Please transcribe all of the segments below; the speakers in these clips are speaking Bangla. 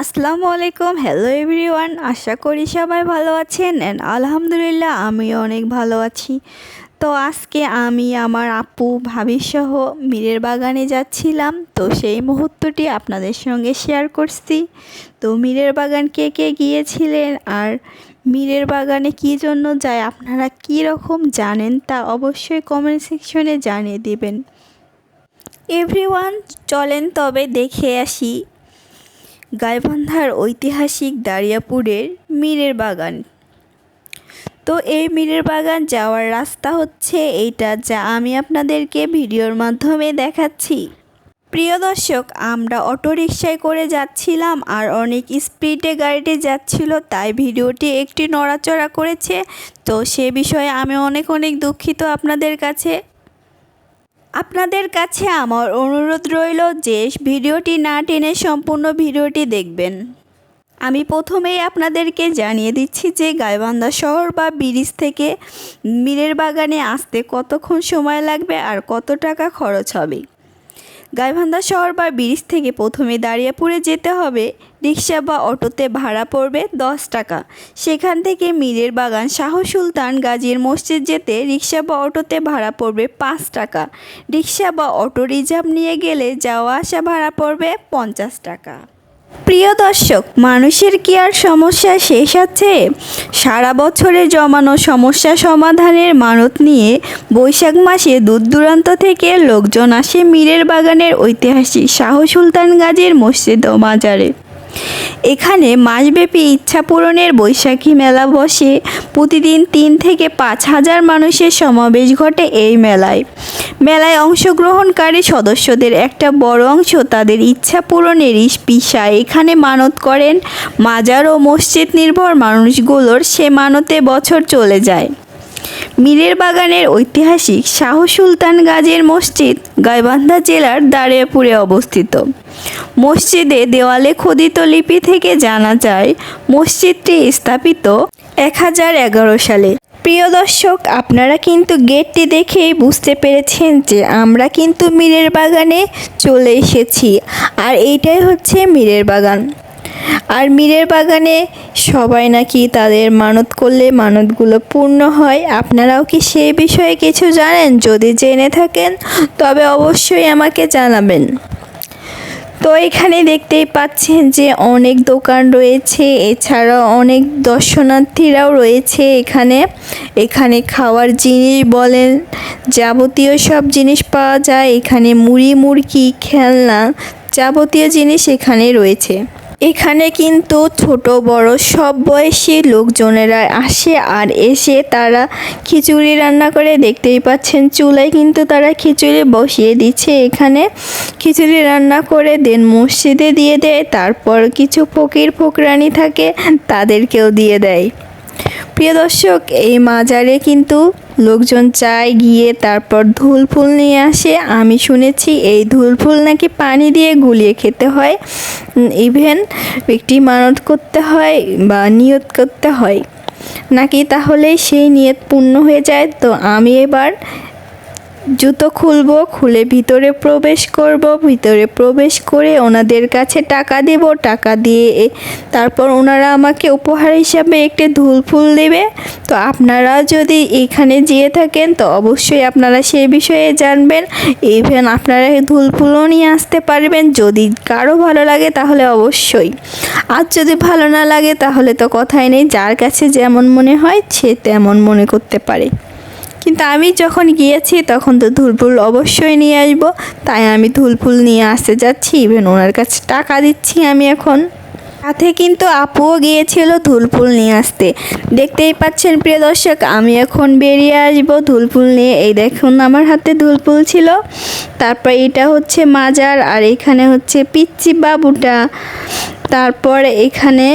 আসসালামু আলাইকুম। হ্যালো এভরিওয়ান আশা করি সবাই ভালো আছেন। অ্যান্ড আলহামদুলিল্লাহ, আমিও অনেক ভালো আছি। তো আজকে আমি আমার আপু ভাবিসহ মীরের বাগানে যাচ্ছিলাম। তো সেই মুহূর্তটি আপনাদের সঙ্গে শেয়ার করছি। তো মীরের বাগান কে কে গিয়েছিলেন? আর মীরের বাগানে কী জন্য যায়? আপনারা কী রকম জানেন? তা অবশ্যই কমেন্ট সেকশনে জানিয়ে দিবেন। এভরিওয়ান চলেন তবে দেখে আসি। গাইবান্ধার ঐতিহাসিক দারিয়াপুরের মীরের বাগান। তো এই মীরের বাগান যাওয়ার রাস্তা হচ্ছে এইটা যা আমি আপনাদেরকে ভিডিওর মাধ্যমে দেখাচ্ছি। প্রিয় দর্শক, আমরা অটোরিকশায় করে যাচ্ছিলাম আর অনেক স্পিডে গাড়িটি যাচ্ছিল, তাই ভিডিওটি একটি নড়াচড়া করেছে। তো সে বিষয়ে আমি অনেক অনেক দুঃখিত আপনাদের কাছে। আপনাদের কাছে আমার অনুরোধ রইল যে ভিডিওটি না টেনে সম্পূর্ণ ভিডিওটি দেখবেন। আমি প্রথমেই আপনাদেরকে জানিয়ে দিচ্ছি যে গাইবান্ধা শহর বা ব্রিজ থেকে মীরের বাগানে আসতে কতক্ষণ সময় লাগবে আর কত টাকা খরচ হবে। গাইবান্ধা শহর বা ব্রিজ থেকে প্রথমে দাঁড়িয়াপুরে যেতে হবে। রিক্সা বা অটোতে ভাড়া পড়বে দশ টাকা। সেখান থেকে মীরের বাগান শাহ সুলতান গাজীর মসজিদ যেতে রিক্সা বা অটোতে ভাড়া পড়বে পাঁচ টাকা। রিক্সা বা অটো রিজার্ভ নিয়ে গেলে যাওয়া আসা ভাড়া পড়বে পঞ্চাশ টাকা। প্রিয় দর্শক, মানুষের কি আর সমস্যা শেষ আছে? সারা বছরে জমানো সমস্যা সমাধানের মানত নিয়ে বৈশাখ মাসে দূর দূরান্ত থেকে লোকজন আসে মীরের বাগানের ঐতিহাসিক শাহ সুলতান গাজীর মসজিদ ও মাজারে। এখানে মাসব্যাপী ইচ্ছা পূরণের বৈশাখী মেলা বসে। প্রতিদিন তিন থেকে পাঁচ হাজার মানুষের সমাবেশ ঘটে এই মেলায়। মেলায় অংশগ্রহণকারী সদস্যদের একটা বড় অংশ তাদের ইচ্ছা পূরণের পেশায় এখানে মানত করেন। মাজার ও মসজিদ নির্ভর মানুষগুলোর সে মানতে বছর চলে যায়। মীরের বাগানের ঐতিহাসিক শাহ সুলতান গাজীর মসজিদ গাইবান্ধা জেলার দাঁড়িয়াপুরে অবস্থিত। মসজিদে দেওয়ালে খোদিত লিপি থেকে জানা যায়, মসজিদটি স্থাপিত এক হাজার এগারো সালে। প্রিয় দর্শক, আপনারা কিন্তু গেটটি দেখেই বুঝতে পেরেছেন যে আমরা কিন্তু মীরের বাগানে চলে এসেছি। আর এইটাই হচ্ছে মীরের বাগান। আর মীরের বাগানে সবাই নাকি তাদের মানত করলে মানতগুলো পূর্ণ হয়। আপনারাও কি সেই বিষয়ে কিছু জানেন? যদি জেনে থাকেন, তবে অবশ্যই আমাকে জানাবেন। তো এখানে দেখতেই পাচ্ছেন যে অনেক দোকান রয়েছে, এছাড়াও অনেক দর্শনার্থীরাও রয়েছে এখানে। এখানে খাওয়ার জিনিস বলেন, যাবতীয় সব জিনিস পাওয়া যায়। এখানে মুড়ি, মুড়কি, খেলনা যাবতীয় জিনিস এখানে রয়েছে। এখানে কিন্তু ছোট, বড়, সব বয়সী লোকজনেরা আসে আর এসে তারা খিচুড়ি রান্না করে। দেখতেই পাচ্ছেন চুলায় কিন্তু তারা খিচুড়ি বসিয়ে দিচ্ছে। এখানে খিচুড়ি রান্না করে দেন, মসজিদে দিয়ে দেয়, তারপর কিছু ফকির ফোকরানি থাকে, তাদেরকেও দিয়ে দেয়। প্রিয় দর্শক, এই মাজারে কিন্তু লোকজন চায় গিয়ে তারপর ধুল ফুল নিয়ে আসে। আমি শুনেছি এই ধুল ফুল নাকি পানি দিয়ে গুলিয়ে খেতে হয়। ইভেন একটি মানত করতে হয় বা নিয়ত করতে হয়। নাকি তাহলে সেই নিয়ত পূর্ণ হয়ে যায়? তো আমি এবার জুতো খুলব, খুলে ভিতরে প্রবেশ করব, ভিতরে প্রবেশ করে ওনাদের কাছে টাকা দেব, টাকা দিয়ে তারপর ওনারা আমাকে উপহার হিসাবে একটি ধুল ফুল দেবে। তো আপনারা যদি এখানে যেয়ে থাকেন, তো অবশ্যই আপনারা সেই বিষয়ে জানবেন। ইভেন আপনারা ধুল ফুলও নিয়ে আসতে পারবেন। যদি কারও ভালো লাগে, তাহলে অবশ্যই। আর যদি ভালো না লাগে, তাহলে তো কথাই নেই। যার কাছে যেমন মনে হয়, সে তেমন মনে করতে পারে। কিন্তু আমি যখন গিয়েছি, তখন তো ধুলফুল অবশ্যই নিয়ে আসব। তাই আমি ধুলফুল নিয়ে আসতে যাচ্ছি ইভেন ওনার কাছে টাকা দিচ্ছি আমি এখন। সাথে কিন্তু আপুও গিয়েছিল ধুলফুল নিয়ে আসতে। দেখতেই পাচ্ছেন প্রিয় দর্শক, আমি এখন বেরিয়ে আসব ধুলফুল নিয়ে। এই দেখুন আমার হাতে ধুলফুল ছিল। তারপর এটা হচ্ছে মাজার আর এখানে হচ্ছে পিচ্চি বাবুটা। তারপর এখানে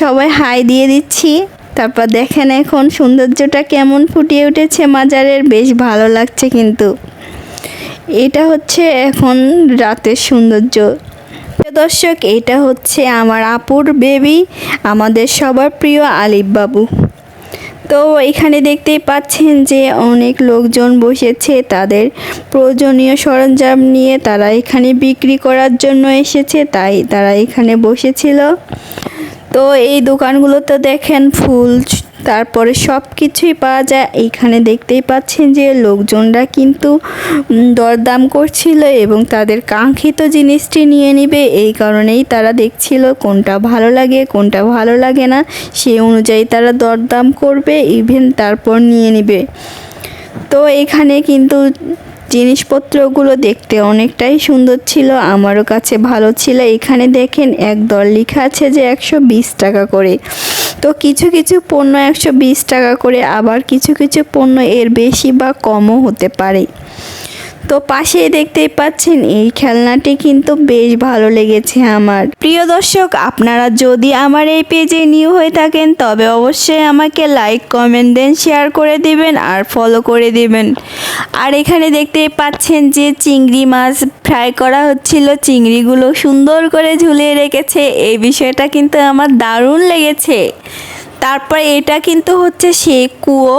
সবাই হাই দিয়ে দিচ্ছি। তারপর দেখেন এখন সৌন্দর্যটা কেমন ফুটিয়ে উঠেছে মাজারের, বেশ ভালো লাগছে কিন্তু। এটা হচ্ছে এখন রাতের সৌন্দর্য। দর্শক, এটা হচ্ছে আমার আপুর বেবি আমাদের সবার প্রিয় আলিফ বাবু। তো এখানে দেখতেই পাচ্ছেন যে অনেক লোকজন বসেছে, তাদের প্রয়োজনীয় সরঞ্জাম নিয়ে তারা এখানে বিক্রি করার জন্য এসেছে, তাই তারা এখানে বসেছিল। তো এই দোকানগুলোতে দেখেন ফুল, তারপরে সব কিছুই পাওয়া যায়। এইখানে দেখতেই পাচ্ছেন যে লোকজনরা কিন্তু দরদাম করছিল এবং তাদের কাঙ্ক্ষিত জিনিসটি নিয়ে নেবে। এই কারণেই তারা দেখছিল কোনটা ভালো লাগে, কোনটা ভালো লাগে না। সেই অনুযায়ী তারা দরদাম করবে ইভেন তারপর নিয়ে নেবে। তো এখানে কিন্তু জিনিসপত্রগুলো দেখতে অনেকটাই সুন্দর ছিল, আমারও কাছে ভালো ছিল। এখানে দেখেন এক দল লেখা আছে যে একশো বিশ টাকা করে। তো কিছু কিছু পণ্য একশো বিশ টাকা করে, আবার কিছু কিছু পণ্য এর বেশি বা কমও হতে পারে। তো পাশেই দেখতেই পাচ্ছেন, এই খেলনাটি কিন্তু বেশ ভালো লেগেছে আমার। প্রিয় দর্শক, আপনারা যদি আমার এই পেজে নিউ হয়ে থাকেন, তবে অবশ্যই আমাকে লাইক কমেন্ট দেন শেয়ার করে দিবেন আর ফলো করে দিবেন। আর এখানে দেখতেই পাচ্ছেন যে চিংড়ি মাছ ফ্রাই করা হচ্ছিল। চিংড়িগুলো সুন্দর করে ঝুলিয়ে রেখেছে। এই বিষয়টা কিন্তু আমার দারুণ লেগেছে। তারপর এটা কিন্তু হচ্ছে সে কুয়ো।